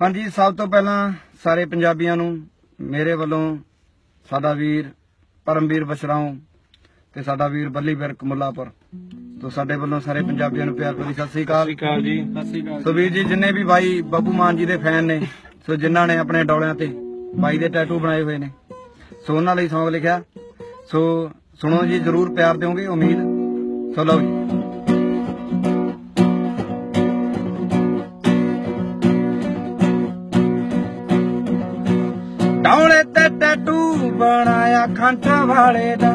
ਹਾਂਜੀ ਸਭ ਤੋਂ ਪਹਿਲਾਂ ਸਾਰੇ ਪੰਜਾਬੀਆਂ ਨੂੰ ਮੇਰੇ ਵੱਲੋਂ ਸਾਡਾ ਵੀਰ ਪਰਮਵੀਰ ਬਸ਼ਰਾਓ ਤੇ ਸਾਡਾ ਵੀਰ ਬੱਲੀ ਵਿਰਕ ਮੁੱਲਾਪੁਰ ਤੋਂ ਸਾਡੇ ਵੱਲੋਂ ਸਾਰੇ ਪੰਜਾਬੀਆਂ ਨੂੰ ਪਿਆਰ ਭਰੀ ਸਤਿ ਸ੍ਰੀ ਅਕਾਲ। ਅਕਾਲ ਜੀ। ਸਤਿ ਸ਼੍ਰੀ ਅਕਾਲ ਸੋ ਵੀਰ ਜੀ ਜਿੰਨੇ ਵੀ ਬਾਈ ਬੱਬੂ ਮਾਨ ਜੀ ਦੇ ਫੈਨ ਨੇ ਸੋ ਜਿਨ੍ਹਾਂ ਨੇ ਆਪਣੇ ਡੋਲਿਆਂ ਤੇ ਬਾਈ ਦੇ ਟੈਟੂ ਬਣਾਏ ਹੋਏ ਨੇ ਸੋ ਉਹਨਾਂ ਲਈ ਸੌਂਗ ਲਿਖਿਆ। ਸੋ ਸੁਣੋ ਜੀ ਜਰੂਰ ਪਿਆਰ ਦਿਓਗੇ ਉਮੀਦ। ਸੋ ਲਓ ਜੀ। ਡੌਲੇ ਤੇ ਟੈਟੂ ਬਣਾਇਆ ਖੰਡ ਵਾਲੇ ਦਾ।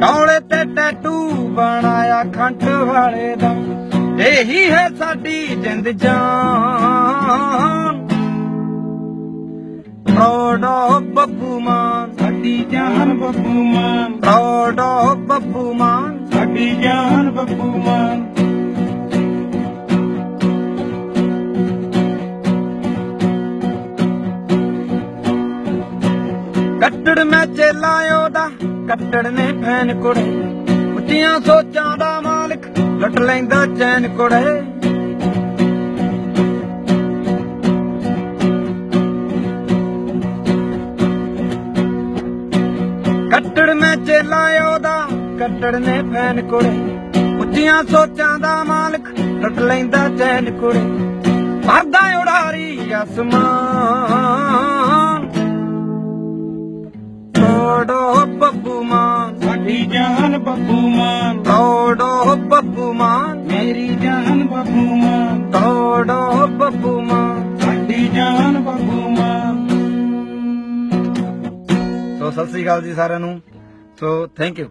ਡੌਲੇ ਤੇ ਟੈਟੂ ਬਣਾਇਆ ਖੰਡ ਵਾਲੇ ਦਾ। ਇਹੀ ਹੈ ਸਾਡੀ ਜਿੰਦ ਜਾਨ। ਪ੍ਰੌਡ ਆਫ ਬੱਬੂ ਮਾਨ ਸਾਡੀ ਜਾਨ ਬੱਬੂ ਮਾਨ ਪ੍ਰੌਡ ਆਫ ਬੱਬੂ ਮਾਨ ਸਾਡੀ ਜਾਨ ਬੱਬੂ ਮਾਨ ਕੱਟੜ ਮੈਂ ਚੇਲਾ ਉਹਦਾ, ਕੱਟੜ ਨੇ ਫੈਨ ਕੁੜੇ। ਉੱਚੀਆਂ ਸੋਚਾਂ ਦਾ ਮਾਲਕ ਲੁੱਟ ਲੈਂਦਾ ਚੈਨ ਕੁੜੇ। ਕੱਟੜ ਮੈਂ ਚੇਲਾ ਉਹਦਾ, ਕੱਟੜ ਨੇ ਫੈਨ ਕੁੜੇ। ਉੱਚੀਆਂ ਸੋਚਾਂ ਦਾ ਮਾਲਕ ਲੁੱਟ ਲੈਂਦਾ ਚੈਨ ਕੁੜੇ। ਭਰਦਾ ਉਡਾਰੀ ਅਸਮਾਨ। ਤੋੜੋ ਬੱਬੂ ਮਾਨ। ਸਾਡੀ ਜਾਨ ਬੱਬੂ ਮਾਨ। ਤੋੜੋ ਬੱਬੂ ਮਾਨ। ਮੇਰੀ ਜਾਨ ਬੱਬੂ ਮਾਨ। ਤੋੜੋ ਬੱਬੂ ਮਾਨ। ਸਾਡੀ ਜਾਨ ਬੱਬੂ ਮਾਨ। ਸੋ ਸਤਿ ਸ੍ਰੀ ਅਕਾਲ ਜੀ ਸਾਰਿਆਂ ਨੂੰ। So thank you